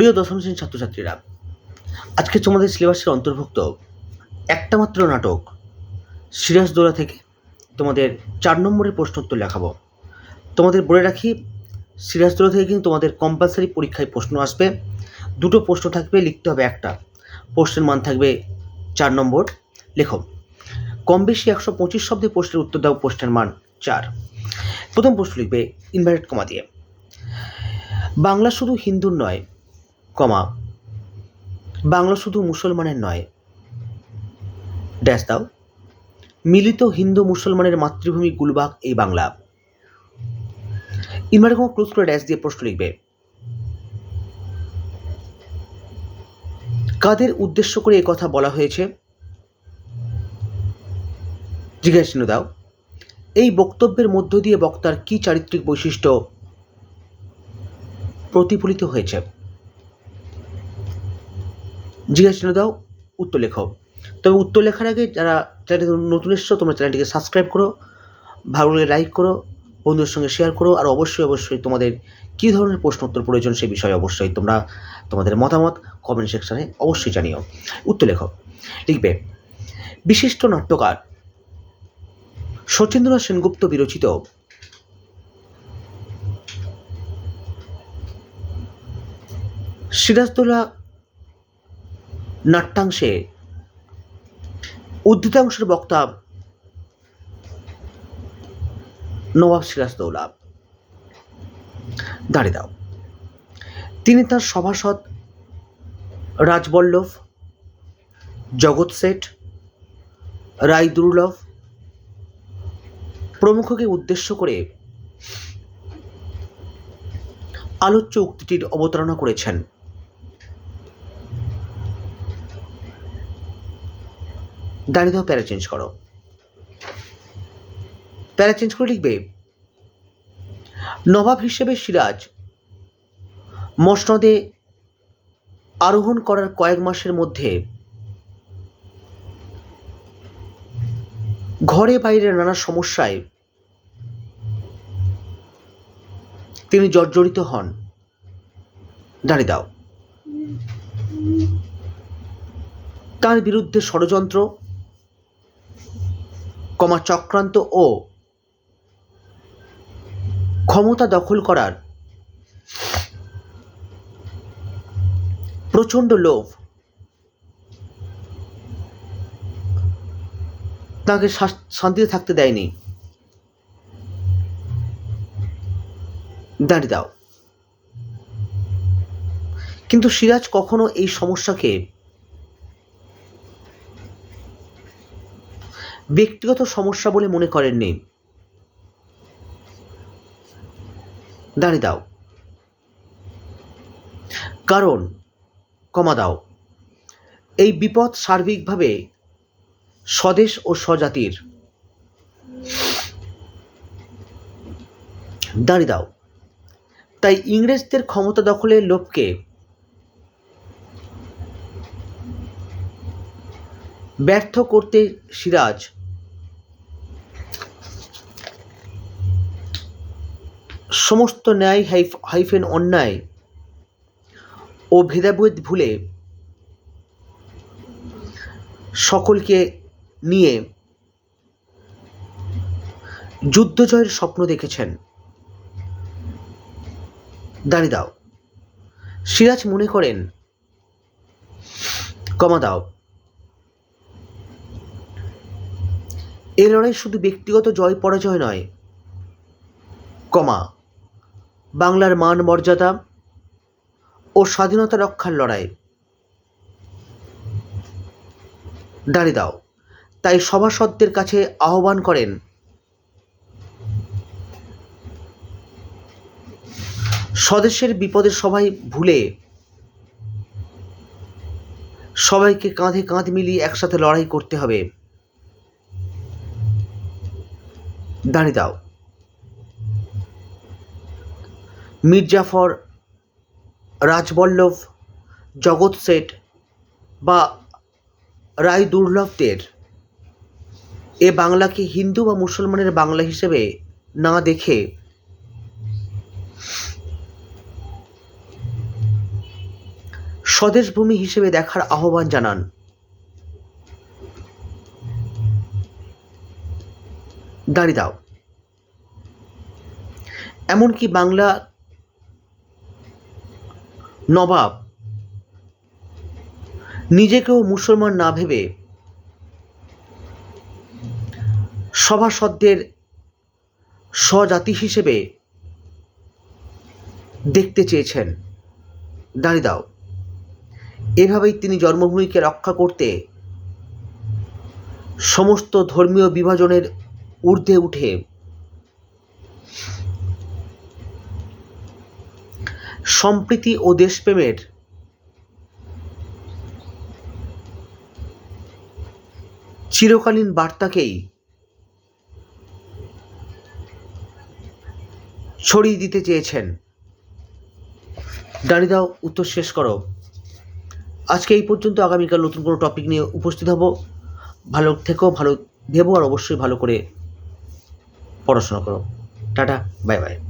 প্রিয় দশম শ্রেণির ছাত্রছাত্রীরা, আজকে তোমাদের সিলেবাসের অন্তর্ভুক্ত একটা মাত্র নাটক, সিরাজদৌলা থেকে তোমাদের চার নম্বরের প্রশ্ন উত্তর লেখাবো। তোমাদের বলে রাখি, সিরাজদৌলা থেকে কিন্তু তোমাদের কম্পালসারি পরীক্ষায় প্রশ্ন আসবে। দুটো প্রশ্ন থাকবে, লিখতে হবে একটা। প্রশ্নের মান থাকবে চার নম্বর। লেখো, কম বেশি একশো পঁচিশ শব্দে প্রশ্নের উত্তর দাও, প্রশ্নের মান চার। প্রথম প্রশ্ন লিখবে ইনভার্টেড কমা দিয়ে। বাংলা শুধু হিন্দুর নয় কমা। বাংলা শুধু মুসলমানের নয়। ড্যাশ দাও। মিলিত হিন্দু মুসলমানের মাতৃভূমি গুলবাগ, এই বাংলা। ইনভার্টেড কমা ক্লোজ করে ড্যাশ দিয়ে প্রশ্ন লিখবে। কাদের উদ্দেশ্য করে কথা বলা হয়েছে? জিজ্ঞাসা দাও। এই বক্তব্যের মধ্য দিয়ে বক্তার কি চারিত্রিক বৈশিষ্ট্য প্রতিফলিত হয়েছে? জিজ্ঞাসা চিহ্ন দাও, উত্তর লেখো তবে উত্তর লেখার আগে যারা চ্যানেল নতুন এসছো, তোমরা চ্যানেলটিকে সাবস্ক্রাইব করো ভালো লাগে লাইক করো, বন্ধুদের সঙ্গে শেয়ার করো, আর অবশ্যই অবশ্যই তোমাদের কী ধরনের প্রশ্ন উত্তর প্রয়োজন সে বিষয়ে অবশ্যই তোমরা তোমাদের মতামত কমেন্ট সেকশানে অবশ্যই জানিও। উত্তর লেখো। লিখবে, বিশিষ্ট নাট্যকার শচীন্দ্রনাথ সেনগুপ্ত বিরচিত সিরাজদৌল্লা নাট্যাংশে উদ্ধৃতাংশের বক্তা নবাব সিরাজদৌল্লা দাঁড়িয়ে দাও। তিনি তার সভাসদ রাজবল্লভ, জগৎ শেঠ, রায় দুর্লভ প্রমুখকে উদ্দেশ্য করে আলোচ্য উক্তিটির অবতারণা করেছেন। দাঁড়িয়ে দাও প্যারা চেঞ্জ করো। প্যারা চেঞ্জ করে লিখবে, নবাব হিসেবে সিরাজ মসনদে আরোহণ করার কয়েক মাসের মধ্যে ঘরে বাইরে নানা সমস্যায় তিনি জর্জরিত হন। দাঁড়িয়ে দাও। তার বিরুদ্ধে ষড়যন্ত্র কমা চক্রান্ত ও ক্ষমতা দখল করার প্রচণ্ড লোভ তাকে শান্তিতে থাকতে দেয়নি। দাঁড়িয়ে দাও। কিন্তু সিরাজ কখনো এই সমস্যাকে ব্যক্তিগত সমস্যা বলে মনে করেননি দাঁড়িয়ে দাও। কারণ, কমা দাও। এই বিপদ সার্বিকভাবে স্বদেশ ও স্বজাতির। দাঁড়িয়ে দাও। তাই ইংরেজদের ক্ষমতা দখলের লোভকে ব্যর্থ করতে সিরাজ সমস্ত ন্যায় হাইফ, হাইফেন অন্যায় ও ভেদাভেদ ভুলে সকলকে নিয়ে যুদ্ধ জয়ের স্বপ্ন দেখেছেন। দাঁড়িয়ে দাও। সিরাজ মনে করেন, কমা দাও। এ লড়াই শুধু ব্যক্তিগত জয় পরাজয় নয়, কমা বাংলার মান মর্যাদা ও স্বাধীনতা রক্ষার লড়াই। দাঁড়িয়ে দাও। তাই সভাসদদের কাছে আহ্বান করেন স্বদেশের বিপদের সবাই ভুলে সবাইকে কাঁধে কাঁধ মিলিয়ে একসাথে লড়াই করতে হবে। দাঁড়িয়ে দাও। মির্জাফর রাজবল্লভ, জগৎ শেঠ বা রায় দুর্লভদের এ বাংলাকে হিন্দু বা মুসলমানের বাংলা হিসেবে না দেখে স্বদেশভূমি হিসেবে দেখার আহ্বান জানান। দাঁড়িয়ে দাও। এমনকি বাংলা নবাব। নিজেকেও মুসলমান না ভেবে সভাসদদের স্বজাতি হিসেবে দেখতে চেয়েছেন। দাঁড়িয়ে দাও। এভাবেই তিনি জন্মভূমিকে রক্ষা করতে সমস্ত ধর্মীয় বিভাজনের ঊর্ধ্বে উঠে সম্প্রীতি ও দেশপ্রেমের চিরকালীন বার্তাকেই ছড়িয়ে দিতে চেয়েছেন। দাঁড়িয়ে দাও, উত্তর শেষ করো। আজকে এই পর্যন্ত আগামীকাল নতুন কোনো টপিক নিয়ে উপস্থিত হব। ভালো থেকো, ভালো ভেবো, আর অবশ্যই ভালো করে পড়াশোনা করো। Tata, bye bye.